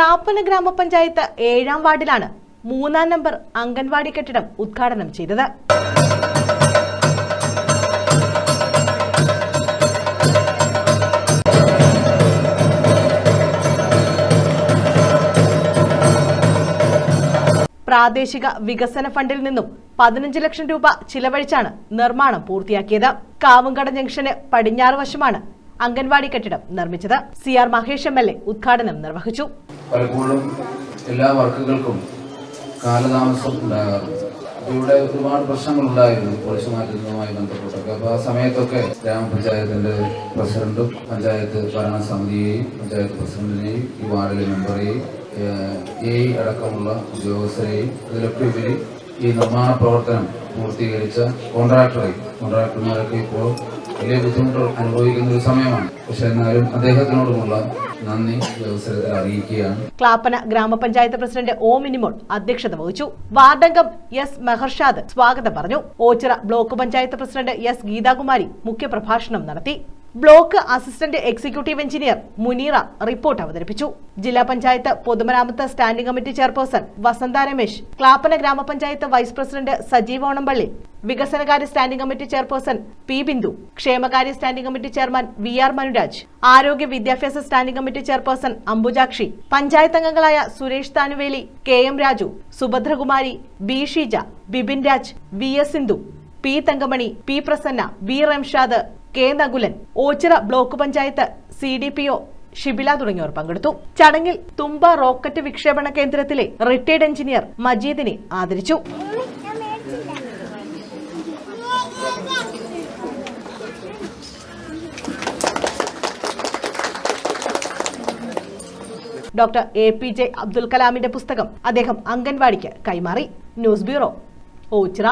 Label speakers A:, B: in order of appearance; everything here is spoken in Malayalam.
A: ക്ലാപ്പന ഗ്രാമപഞ്ചായത്ത് ഏഴാം വാർഡിലാണ് മൂന്നാം നമ്പർ അംഗൻവാടി കെട്ടിടം ഉദ്ഘാടനം ചെയ്തത്. പ്രാദേശിക വികസന ഫണ്ടിൽ നിന്നും പതിനഞ്ച് ലക്ഷം രൂപ ചിലവഴിച്ചാണ് നിർമ്മാണം പൂർത്തിയാക്കിയത്. കാവുംകട ജംഗ്ഷന് പടിഞ്ഞാറ് വശമാണ് അംഗൻവാടി കെട്ടിടം നിർമ്മിച്ചത് C R Mahesh M L A ഉദ്ഘാടനം നിർവഹിച്ചു.
B: പലപ്പോഴും എല്ലാ വർക്കുകൾക്കും കാലതാമസം ഉണ്ടാകാറുണ്ട്. ഇവിടെ ഒരുപാട് പ്രശ്നങ്ങൾ ഉണ്ടായിരുന്നു പൊളിച്ചു മാറ്റുന്നതുമായി ബന്ധപ്പെട്ടൊക്കെ. അപ്പൊ ആ സമയത്തൊക്കെ ഗ്രാമപഞ്ചായത്തിന്റെ പ്രസിഡന്റും പഞ്ചായത്ത് ഭരണസമിതിയെയും പഞ്ചായത്ത് പ്രസിഡന്റിനെയും ഈ വാർഡിലെ മെമ്പറെയും എ അടക്കമുള്ള ഉദ്യോഗസ്ഥരെയും ഇതിലൊക്കെ ഉപരി ഈ നിർമ്മാണ പ്രവർത്തനം പൂർത്തീകരിച്ച കോൺട്രാക്ടറെയും കോൺട്രാക്ടർമാരൊക്കെ ഇപ്പോൾ വലിയ ബുദ്ധിമുട്ട് അനുഭവിക്കുന്ന ഒരു സമയമാണ്. പക്ഷെ എന്നാലും അദ്ദേഹത്തിനോടുമുള്ള നന്ദി അവസരത്തിൽ അറിയിക്കുകയാണ്.
A: ക്ലാപ്പന ഗ്രാമപഞ്ചായത്ത് പ്രസിഡന്റ് ഓ മിനിമോൾ അധ്യക്ഷത വഹിച്ചു. വാർഡംഗം എസ് മഹർഷാദ് സ്വാഗതം പറഞ്ഞു. Ochira block panchayat president S Geethakumari മുഖ്യപ്രഭാഷണം നടത്തി. Block assistant executive engineer Muneera report അവതരിപ്പിച്ചു. ജില്ലാ പഞ്ചായത്ത് പൊതുമരാമത്ത് standing committee chairperson Vasantha Ramesh Clappana grama panchayat vice president Sajeev Onampally വികസനകാര്യ standing committee chairperson P Bindu ക്ഷേമകാര്യ standing committee chairman V R Manuraj ആരോഗ്യ വിദ്യാഭ്യാസ standing committee chairperson Ambujakshi panchayat അംഗങ്ങളായ Suresh Thanuveli K M Raju Subhadrakumari B Sheeja Bibin Raj V S Sindhu P Thankamani P Prasanna V Ramshad K Nakulan Ochira block panchayat C D P O Shibila തുടങ്ങിയവർ പങ്കെടുത്തു. ചടങ്ങിൽ തുമ്പ റോക്കറ്റ് വിക്ഷേപണ കേന്ദ്രത്തിലെ റിട്ടയർഡ് എഞ്ചിനീയർ മജീദിനെ ആദരിച്ചു. Doctor A P J Abdul കലാമിന്റെ പുസ്തകം അദ്ദേഹം അംഗൻവാടിക്ക് കൈമാറി. News bureau Ochira.